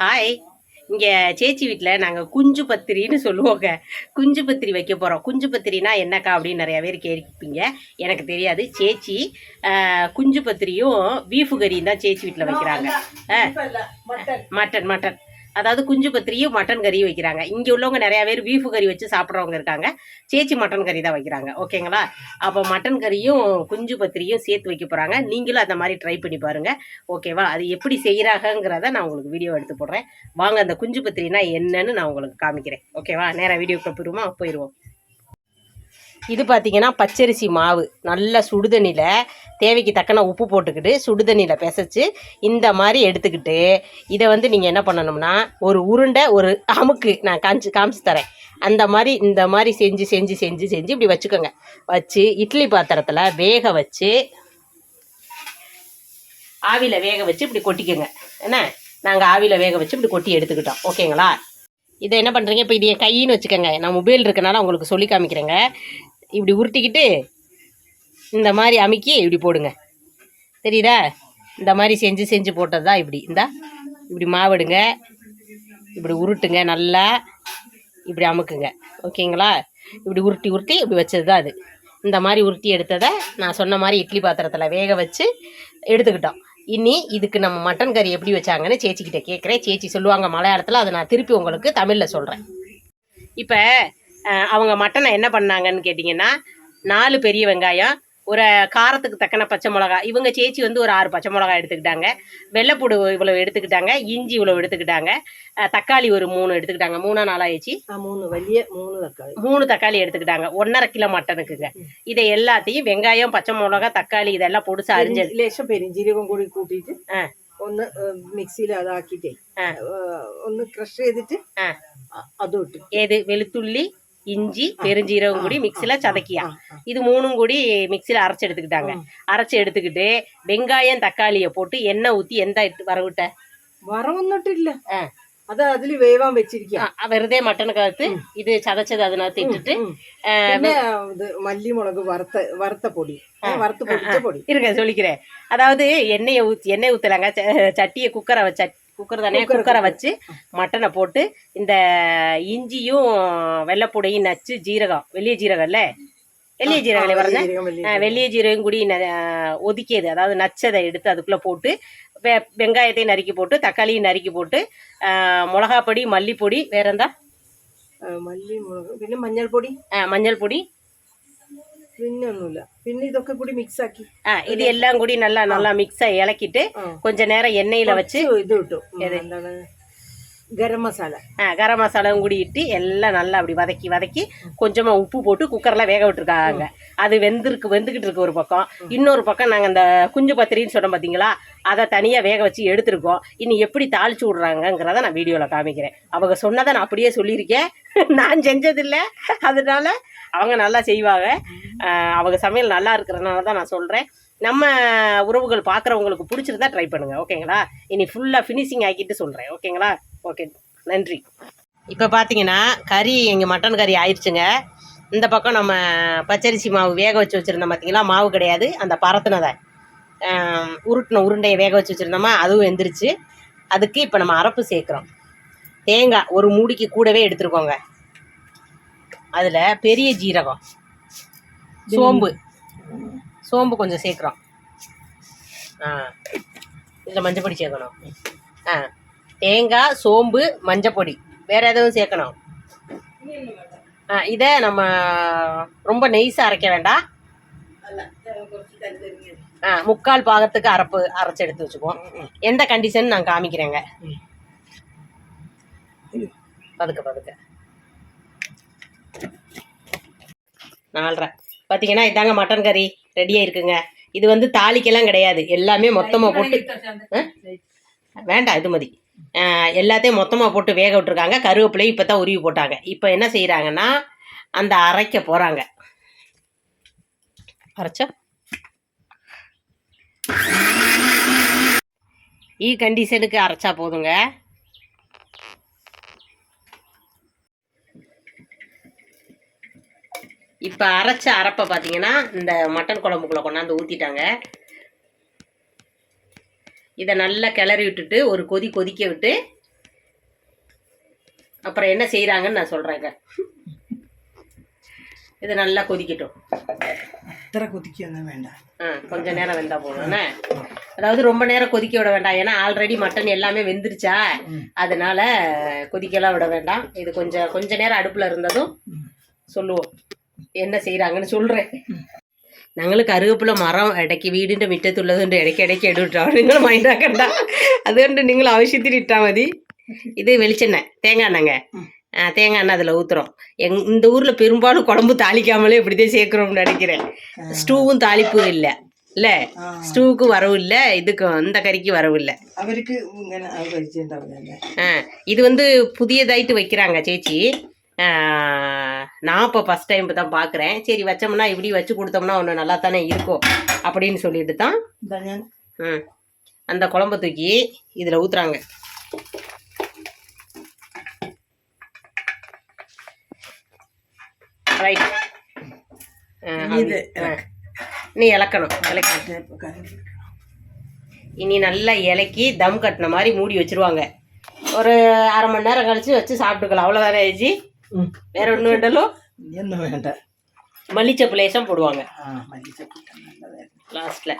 Hi இங்கே சேச்சி வீட்டில் நாங்கள் குஞ்சு பத்திரின்னு சொல்லுவோங்க. குஞ்சு பத்திரி வைக்க போகிறோம் குஞ்சு பத்திரினா என்னக்கா அப்படின்னு நிறைய பேர் கேட்பீங்க எனக்கு தெரியாது. சேச்சி குஞ்சு பத்திரியும் பீஃபு கறியும் தான் சேச்சி வீட்டில் வைக்கிறாங்க. ஆ, மட்டன் மட்டன் அதாவது குஞ்சு பத்திரியும் மட்டன் கறியும் வைக்கிறாங்க. இங்கே உள்ளவங்க நிறைய பேர் பீஃபு கறி வச்சு சாப்பிட்றவங்க இருக்காங்க. சேச்சி மட்டன் கறி தான் வைக்கிறாங்க. ஓகேங்களா அப்போ மட்டன் கறியும் குஞ்சு பத்திரியும் சேர்த்து வைக்க போகிறாங்க நீங்களும் அந்த மாதிரி ட்ரை பண்ணி பாருங்கள் ஓகேவா அது எப்படி செய்கிறாங்கங்கிறத நான் உங்களுக்கு வீடியோ எடுத்து போடுறேன். வாங்க அந்த குஞ்சு பத்திரினா என்னன்னு நான் உங்களுக்கு காமிக்கிறேன். ஓகேவா நேராக வீடியோக்கு போயிடுவோமா போயிடுவோம் இது பார்த்தீங்கன்னா பச்சரிசி மாவு. நல்ல சுடுதண்ணியில் தேவைக்கு தக்கன உப்பு போட்டுக்கிட்டு சுடுதண்ணியில் பிசைச்சு இந்த மாதிரி எடுத்துக்கிட்டு இதை வந்து நீங்கள் என்ன பண்ணணும்னா ஒரு உருண்டை ஒரு அமுக்கு நான் காமிச்சு காமிச்சு தரேன். அந்த மாதிரி இந்த மாதிரி செஞ்சு செஞ்சு செஞ்சு செஞ்சு இப்படி வச்சுக்கோங்க. வச்சு இட்லி பாத்திரத்தில் வேக வச்சு ஆவியில் வேக வச்சு இப்படி கொட்டிக்கோங்க. என்ன? நாங்கள் ஆவியில் வேக வச்சு இப்படி கொட்டி எடுத்துக்கிட்டோம். ஓகேங்களா? இதை என்ன பண்ணுறீங்க இப்போ இது என் கையின்னு வச்சுக்கோங்க. நான் மொபைல் இருக்கனால உங்களுக்கு சொல்லி காமிக்கிறேங்க. இப்படி உருட்டிக்கிட்டு இந்த மாதிரி அமுக்கி இப்படி போடுங்க. தெரியுதா? இந்த மாதிரி செஞ்சு செஞ்சு போட்டது தான் இப்படி. இந்தா இப்படி மாவெடுங்க இப்படி உருட்டுங்க நல்லா. இப்படி அமுக்குங்க. ஓகேங்களா? இப்படி உருட்டி உருட்டி இப்படி வச்சது தான் அது. இந்த மாதிரி உருட்டி எடுத்ததை நான் சொன்ன மாதிரி இட்லி பாத்திரத்தில் வேக வச்சு எடுத்துக்கிட்டோம். இனி இதுக்கு நம்ம மட்டன் கறி எப்படி வச்சாங்கன்னு சேச்சிக்கிட்ட கேட்குறேன் சேச்சி சொல்லுவாங்க மலையாளத்தில் அதை நான் திருப்பி உங்களுக்கு தமிழில் சொல்கிறேன் இப்போ அவங்க மட்டனை என்ன பண்ணாங்கன்னு கேட்டிங்கன்னா நாலு பெரிய வெங்காயம் ஒரு காரத்துக்கு தக்கன பச்சை மிளகா இவங்க சேச்சி வந்து ஒரு ஆறு பச்சை மிளகா எடுத்துக்கிட்டாங்க வெள்ளைப்பூடு இவ்வளோ எடுத்துக்கிட்டாங்க இஞ்சி இவ்வளோ எடுத்துக்கிட்டாங்க அஹ், தக்காளி ஒரு மூணு எடுத்துக்கிட்டாங்க மூணா நாளா ஆயிடுச்சு ആ മൂന്ന് വലിയ മൂന്ന് തക്കാളി மூணு தக்காளி எடுத்துக்கிட்டாங்க ஒன்றரை கிலோ மட்டனுக்குங்க இதை எல்லாத்தையும் வெங்காயம் பச்சை மிளகா தக்காளி இதெல்லாம் பொடிசா அரிஞ்சு പെരിഞ്ചീ- ലേശം പെരിഞ്ചീരകം കൂടി കൂട്ടിയിട്ട് ആ. ഒന്ന് മിക്സിയിൽ അതാക്കിട്ടേ ആ. ഏഹ്, ഒന്ന് ക്രഷ് ചെയ്തിട്ട് ആ. അ- അതും ഇട്ട് ஏது வெளுத்துள்ளி இஞ்சி பெருஞ்சீரகம் கூடி மிக்சியில் சதக்கியா ആ, ആ. இது மூணும் கூடி மிக்சியில் அரைச்சு எடுத்துக்கிட்டாங்க ம். அரைச்சு எடுத்துக்கிட்டு வெங்காயம் தக்காளியை போட்டு எண்ணெய் ஊற்றி எந்த இட்டு வரவிட்ட വറവൊന്നിട്ടില്ല ആ. അത് അതിൽ വേവാൻ വെച്ചിരിക്കുക ആ, വെറുതെ മട്ടനകത്ത് ഇത് ചതച്ചത് അതിനകത്ത് ഇട്ടിട്ട് ആ, പിന്നെ ഇത് മല്ലിമുളക് വറുത്ത വറുത്ത പൊടി ഏ, വറുത്ത് പൊടിച്ച പൊടി இருங்க சொல்லிக்கிறேன் அதாவது எண்ணெயை ஊற்றி எண்ணெய் ஊற்றலாங்க சட்டியை குக்கரை வச்ச குக்கர் தானே குக்கரை வச்சு மட்டனை போட்டு இந்த இஞ்சியும் வெள்ளைப்பூடையும் நச்சு ஜீரகம் வெளிய ஜீரகம்ல வெள்ளிய ஜீரகம் பாருங்க? வெள்ளிய ஜீரகம். கூடி ஒதுக்கியது. அதாவது நச்சதை எடுத்து அதுக்குள்ள போட்டு வெ வெங்காயத்தையும் நறுக்கி போட்டு தக்காளியும் நறுக்கி போட்டு மிளகாப்பொடி மல்லிப்பொடி வேற இருந்தா மல்லி மஞ்சள் பொடி. மஞ்சள் பொடி പിന്നെ ഒന്നുമില്ല പിന്നെ ഇതൊക്കെ കൂടി മിക്സ് ആക്കി ஆஹ் இது எல்லாம் கூடி நல்லா நல்லா மிக்ஸாக இலக்கிட்டு ആ. கொஞ்ச நேரம் எண்ணெயில் வச்சு കുറച്ച് ഇത് കിട്ടും എന്താണ് ഗരം മസാല ஆஹ் கரம் மசாலாவும் கூடி இட்டு எல்லாம் நல்லா அப்படி வதக்கி வதக்கி கொஞ்சமாக உப்பு போட்டு குக்கரில் வேக விட்டுருக்காங்க அது வெந்திருக்கு வெந்துக்கிட்டு இருக்கு ஒரு பக்கம் இன்னொரு பக்கம் நாங்கள் அந்த குஞ்சு பத்திரின்னு சொன்னோம் பார்த்தீங்களா அதை தனியாக வேக வச்சு எடுத்திருக்கோம் இனி எப்படி தாளிச்சு விட்றாங்கங்கிறத நான் வீடியோவில் காமிக்கிறேன் அவங்க சொன்னதை நான் அப்படியே சொல்லியிருக்கேன் நான் செஞ்சதில்லை அதனால அவங்க நல்லா செய்வாங்க. அவங்க சமையல் நல்லா இருக்கிறதுனால தான் நான் சொல்கிறேன் நம்ம உறவுகள் பார்க்குறவங்களுக்கு பிடிச்சிருந்தா ட்ரை பண்ணுங்க ஓகேங்களா? இனி ஃபுல்லாக ஃபினிஷிங் ஆக்கிட்டு சொல்கிறேன் ஓகேங்களா? ஓகே நன்றி. இப்போ பார்த்தீங்கன்னா கறி எங்கள் மட்டன் கறி ஆயிடுச்சுங்க இந்த பக்கம் நம்ம பச்சரிசி மாவு வேக வச்சு வச்சுருந்தோம் பார்த்தீங்களா மாவு கிடையாது அந்த பரத்துனதை. உருட்டின உருண்டையை வேக வச்சு வச்சுருந்தோமா அதுவும் வெந்துருச்சு. அதுக்கு இப்போ நம்ம அரப்பு சேர்க்குறோம். தேங்காய் ஒரு மூடிக்கு கூடவே எடுத்துருக்கோங்க. அதில் பெரிய ஜீரகம். சோம்பு. சோம்பு கொஞ்சம் சேர்க்குறோம். ஆ. இதில் மஞ்சப்பொடி சேர்க்கணும். ஆ. தேங்காய் சோம்பு மஞ்சப்பொடி வேறு எதுவும் சேர்க்கணும்? ஆ இதை நம்ம ரொம்ப நெய்ஸாக அரைக்க வேண்டாம். ஆ முக்கால் பாகத்துக்கு அரப்பு அரைச்சி எடுத்து வச்சுக்குவோம். எந்த கண்டிஷன் நான் காமிக்கிறேங்க. பதுக்க பதுக்க. நாலரை பார்த்தீங்கன்னா இதாங்க மட்டன் கறி. ரெடியாக இருக்குங்க. இது வந்து தாளிக்கெல்லாம் கிடையாது. எல்லாமே மொத்தமாக போட்டு? வேண்டாம் இது மதி. எல்லாத்தையும் மொத்தமாக போட்டு வேக விட்டுருக்காங்க. கருவேப்பிலையும் இப்போ தான் உருவி போட்டாங்க. இப்போ என்ன செய்கிறாங்கன்னா அந்த அரைக்க போகிறாங்க அரைச்சா? ஈ கண்டிஷனுக்கு அரைச்சா போதுங்க. இப்போ அரைச்ச அரைப்பை பார்த்தீங்கன்னா இந்த மட்டன் குழம்புக்குள்ளே கொண்டாந்து ஊற்றிட்டாங்க இதை நல்லா கிளறி விட்டுட்டு ஒரு கொதி கொதிக்க விட்டு அப்புறம் என்ன செய்கிறாங்கன்னு நான் சொல்கிறேங்க இதை. நல்லா கொதிக்கட்டும். கொதிக்க வேண்டாம். ஆ கொஞ்சம் நேரம் வெந்தா போதும்ண்ணே அதாவது ரொம்ப நேரம் கொதிக்க விட வேண்டாம். ஏன்னா ஆல்ரெடி மட்டன் எல்லாமே வெந்துருச்சா? அதனால கொதிக்கலாம் விட வேண்டாம். இது கொஞ்சம் கொஞ்ச நேரம் அடுப்பில் இருந்ததும் சொல்லுவோம். என்ன செய்கிறாங்கன்னு சொல்கிறேன் ഞങ്ങൾ കറുകപ്പുള്ള മറം ഇടയ്ക്ക് വീടിൻ്റെ മുറ്റത്തുള്ളതുകൊണ്ട് ഇടയ്ക്ക് ഇടയ്ക്ക് ഇടൂട്ടോ. നിങ്ങൾ മൈൻഡാക്കണ്ട അതുകൊണ്ട് നിങ്ങൾ அவசியத்தில் இட்டா மதி இது வெளிச்செண்ணெய் தேங்காய் எண்ணெங்க தேங்காய் எண்ணெய் அதில் ஊற்றுறோம் எங் இந்த ஊரில் பெரும்பாலும் குழம்பு தாளிக்காமலே இப்படிதான் சேர்க்குறோம்னு நினைக்கிறேன் ஸ்டூவும் தாளிப்பும் இல்லை இல்லை ஸ்டூவுக்கு வரவும் இல்லை இதுக்கு அந்த கறிக்கு வரவும் இல்லை அவருக்கு ஆ இது வந்து புதியதாயிட்டு வைக்கிறாங்க சேச்சி நான் இப்போ ஃபஸ்ட் டைம் தான் பார்க்குறேன் சரி வச்சோம்னா இப்படி வச்சு கொடுத்தோம்னா ஒன்று நல்லா தானே இருக்கும் அப்படின்னு சொல்லிட்டு தான் ம் அந்த குழம்ப தூக்கி இதில் ஊற்றுறாங்க ரைட் இது நீ இலக்கணும். இலக்கணும் இனி நல்லா இலக்கி தம் கட்டின மாதிரி மூடி வச்சுருவாங்க. ஒரு அரை மணி நேரம் கழித்து வச்சு சாப்பிட்டுக்கலாம். அவ்வளோதானே ஆயிடுச்சு വേറെ ഒന്നും വേണ്ടല്ലോ? ഇനിയൊന്നും വേണ്ട. മല്ലിച്ചപ്പ് ലേശം പൊടുവാങ്ങ. ആ മല്ലിച്ചപ്പ് നല്ലതായിരുന്നു. ലാസ്റ്റിലെ.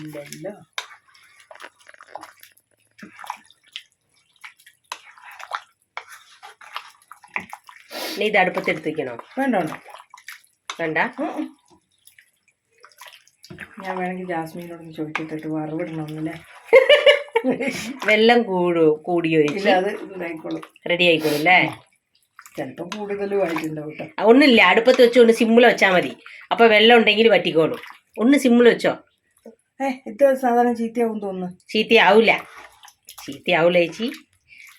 ഇല്ലല്ലോ. നീ ഇത് வேண்டாம் വെക്കണോ ഞാൻ വേണമെങ്കിൽ ജാസ്മീനോടൊന്ന് ചോദിക്കത്തിട്ട് വറവിടണമെന്നില്ലേ വെള്ളം കൂടു കൂടിയോ ഇല്ല അത് ഇതായിക്കോളും. റെഡി ആയിക്കോളും അല്ലേ? ചിലപ്പോൾ കൂടുതലും ഒന്നില്ല അടുപ്പത്ത് വെച്ചോ ഒന്ന് സിമ്മിൽ വെച്ചാ മതി. അപ്പൊ വെള്ളം ഉണ്ടെങ്കിൽ പറ്റിക്കോളൂ ഒന്ന് സിമ്മിൽ വെച്ചോ. സാധാരണ ചീത്തയാവും തോന്നുന്നു. ചീത്തയാവൂല. ചീത്തയാവൂല ചേച്ചി.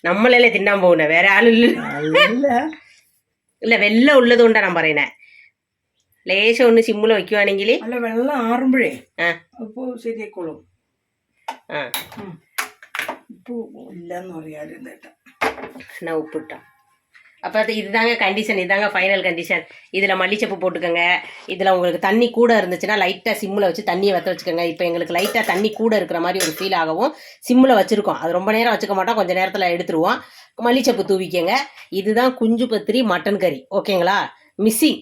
നമ്മളല്ലേ തിന്നാൻ പോകുന്നേ വേറെ ആളില്ലല്ലോ ഇല്ല വെള്ളം ഉള്ളത് കൊണ്ടാണ് ഞാൻ പറയുന്നത് ലേശം ഒന്ന് സിമ്മിൽ വെക്കുവാണെങ്കിൽ അല്ല വെള്ളം ആറുമ്പോഴേ ആ. അപ്പോൾ ശരിയായിക്കോളും. ഇല്ലെന്ന് പറയാറുണ്ട് കേട്ടോ அப்போ இதுதாங்க கண்டிஷன் இதுதாங்க ஃபைனல் கண்டிஷன் இதில் மல்லிச்சப்பு போட்டுக்கோங்க. இதில் உங்களுக்கு தண்ணி கூட இருந்துச்சுன்னா லைட்டாக சிம்மில் வச்சு தண்ணியை வற்ற வச்சுக்கோங்க. இப்போ எங்களுக்கு லைட்டாக தண்ணி கூட இருக்கிற மாதிரி ஒரு ஃபீல் ஆகவும் சிம்மில் வச்சுருக்கோம். அது ரொம்ப நேரம் வச்சுக்க மாட்டோம். கொஞ்சம் நேரத்தில் எடுத்துருவோம். மல்லிச்சப்பு தூவிக்கங்க. இதுதான் குஞ்சு பத்திரி மட்டன் கறி ஓகேங்களா மிஸ்ஸிங்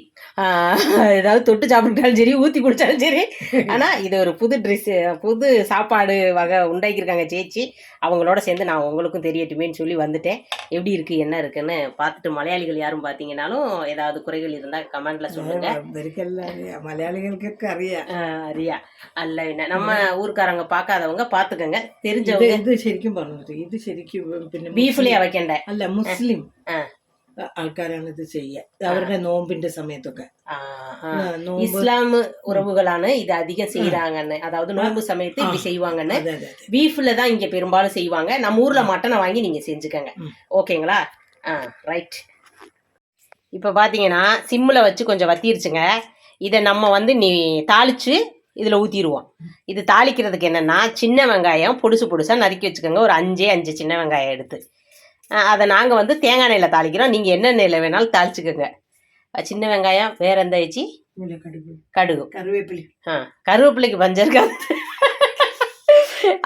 ஏதாவது தொட்டு சாப்பிட்டாலும் சரி ஊற்றி குடித்தாலும் சரி ஆனால் இது ஒரு புது ட்ரெஸ்ஸு புது சாப்பாடு வகை உண்டாக்கியிருக்காங்க சேச்சி அவங்களோட சேர்ந்து நான் உங்களுக்கும் தெரியட்டுமேன்னு சொல்லி வந்துட்டேன் எப்படி இருக்குது என்ன இருக்குன்னு பார்த்துட்டு மலையாளிகள் யாரும் பார்த்தீங்கன்னாலும் ஏதாவது குறைகள் இருந்தால் கமெண்ட்டில் சொல்லுங்கள் ഇവർക്കെല്ലാം അറിയാം മലയാളികൾക്കൊക്കെ അറിയാം ரியா அல்ல என்ன நம்ம ஊர்க்காரங்க பார்க்காதவங்க பார்த்துக்கங்க ഇത് தெரிஞ்சவங்க ഇത് ശരിക്കും പറഞ്ഞിട്ട് ഇത് ശരിക്കും പിന്നെ பீஃப்லேயே வைக்கண்ட അല്ല മുസ്ലിം ആ. ആൾക്കാരാണ് ഇത് ചെയ്യുക അവരുടെ നോമ്പിന്റെ സമയത്തൊക്കെ ஆ, ஆ. ആ, നോമ്പ് இஸ்லாம் உறவுகளான இது அதிகம் செய்யறாங்கன்னு அதாவது நோன்பு சமயத்து இப்படி செய்வாங்கன்னு അതെ അതെ അതെ பீஃப்ல தான் இங்க பெரும்பாலும் செய்வாங்க நம்ம ஊர்ல மட்டனை வாங்கி நீங்க செஞ்சுக்கங்க ம். ஓகேங்களா ஆ ரைட் இப்போ பார்த்தீங்கன்னா சிம்மில் வச்சு கொஞ்சம் வத்திருச்சுங்க இதை நம்ம வந்து நீ தாளிச்சு இதில் ஊற்றிடுவோம் இது தாளிக்கிறதுக்கு என்னென்னா சின்ன வெங்காயம் பொடுசு பொடுசாக நறுக்கி வச்சுக்கோங்க ஒரு அஞ்சே அஞ்சு சின்ன வெங்காயம் எடுத்து ஆ, அதை நாங்கள் வந்து தேங்காய் எண்ணெயில் தாளிக்கிறோம். நீங்கள் என்ன எண்ணெயில் வேணாலும் தாளிச்சுக்கோங்க. சின்ன வெங்காயம் வேற எந்த ஆயிடுச்சு கடுகு. கடுகு. கருவேப்பிலை. ஆ கருவேப்பிலைக்கு பஞ்சம் இருக்காது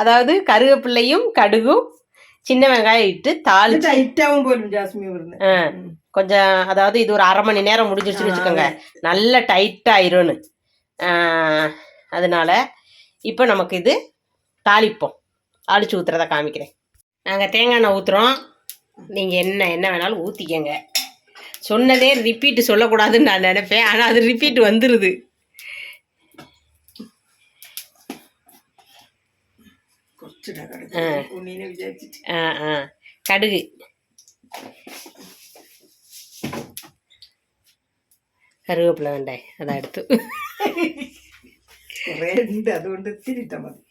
அதாவது கருவேப்பிள்ளையும் கடுகும் சின்ன வெங்காயம் இட்டு தாளிச்சு டைட்டாகவும் போயிடும் ஜாஸ்மியும் ஆ கொஞ்சம் அதாவது இது ஒரு அரை மணி நேரம் முடிஞ்சிருச்சுன்னு வச்சுக்கோங்க. நல்ல டைட்டாயிரும்னு அதனால இப்போ நமக்கு இது தாளிப்போம். தாளிச்சு ஊற்றுறத காமிக்கிறேன். நாங்கள் தேங்காய் எண்ணெய் ஊற்றுறோம் நீங்கள் என்ன என்ன வேணாலும் ஊற்றிக்கங்க சொன்னதே ரிப்பீட் சொல்லக்கூடாதுன்னு நான் நினைப்பேன் ஆனால் அது ரிப்பீட் வந்துடுது കുറച്ചിടാ കടുക് ഉണ്ണീനെ വിചാരിച്ചിട്ട് ஆ ஆ கடுகு കറിവേപ്പില വേണ്ടേ അതെടുത്തു കൊറേ ഉണ്ട് അതുകൊണ്ട് ഇത്തിരി ഇട്ടാ മതി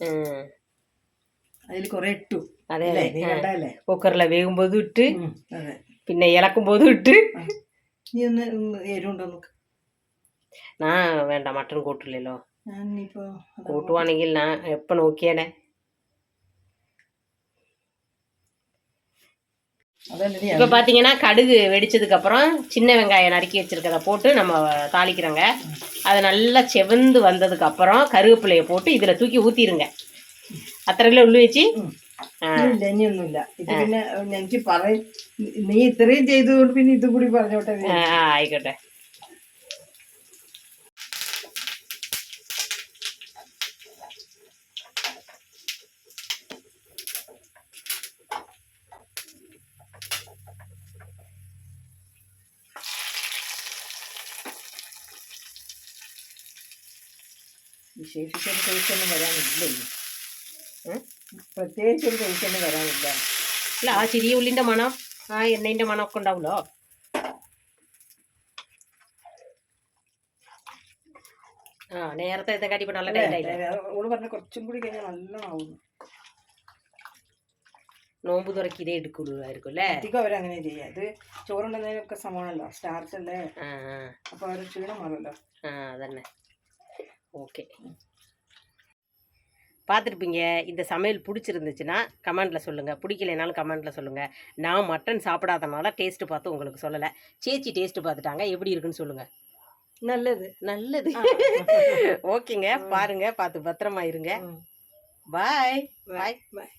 ഉം. അതിൽ കൊറേ ഇട്ടു അതെ അല്ലേ അതെ നീ കണ്ടല്ലേ കുക്കറിലെ വേകുമ്പോതും ഇട്ട് അതെ പിന്നെ ഇളക്കുമ്പോതും ഇട്ട് നീ ഒന്ന് എരിവുണ്ടോ നോക്ക് ഞാൻ വേണ്ട മട്ടൺ കൂട്ടില്ലല്ലോ ഞാൻ ഇനിയിപ്പോ അതാ- കൂട്ടുവാണെങ്കിൽ ഞാൻ എപ്പോൾ നോക്കിയേനെ അതല്ലേ இப்போ பார்த்தீங்கன்னா கடுகு வெடிச்சதுக்கு அப்புறம் சின்ன வெங்காயம் நறுக்கி வச்சிருக்கத போட்டு நம்ம தாளிக்கிறோங்க அது நல்லா செவந்து வந்ததுக்கு அப்புறம் கருவேப்பிலையை போட்டு இதில் தூக்கி ஊற்றிடுங்க அத்தனையில் உள்ள வச்சு ഇല്ല ഇനിയൊന്നുമില്ല. ഇത് പിന്നെ എനിക്ക് പറയും നീ ഇത്രയും ചെയ്തതുകൊണ്ട് പിന്നെ ഇതും കൂടി പറഞ്ഞോട്ടെ ആയിക്കോട്ടെ. വിശേഷിച്ചൊരു ടേസ്റ്റൊന്നും വരാനില്ലല്ലോ. ഇനി. പ്രത്യേകിച്ച് ഒരു ടെൻഷന് വരാനില്ല. അല്ല ആ ചെറിയ ഉള്ളിന്റെ മണം ആ എണ്ണയിന്റെ മണമൊക്കെ ഉണ്ടാവുമല്ലോ? ആ നേരത്തെ ഇതേക്കാട്ടി ഇപ്പം നല്ല ടൈറ്റായില്ല ഓൾ പറഞ്ഞ കുറച്ചും കൂടി കഴിഞ്ഞാൽ നല്ലോണമാവുന്നു നോമ്പ് തുറക്കി ഇതേ എടുക്കുള്ളൂമായിരിക്കും അല്ലേ? അധികം അവരങ്ങനെ ചെയ്യുക ഇത് ചോറുണ്ടെന്നതിനൊക്കെ സമാണല്ലോ സ്റ്റാർച്ച് അല്ലേ? അപ്പൊ അവർ ക്ഷീണം മാറുമല്ലോ. ആ അതന്നെ. ഓക്കെ. பார்த்துருப்பீங்க. இந்த சமையல் பிடிச்சிருந்துச்சுன்னா கமெண்ட்டில் சொல்லுங்கள் பிடிக்கலைனாலும் கமெண்ட்டில் சொல்லுங்கள் நான் மட்டன் சாப்பிடாதனால டேஸ்ட்டு பார்த்து உங்களுக்கு சொல்லலை. சேச்சி டேஸ்ட்டு பார்த்துட்டாங்க. எப்படி இருக்குன்னு சொல்லுங்கள் நல்லது நல்லது. ஓகேங்க. பாருங்கள் பார்த்து பத்திரமா இருங்க. பாய் பாய் பாய்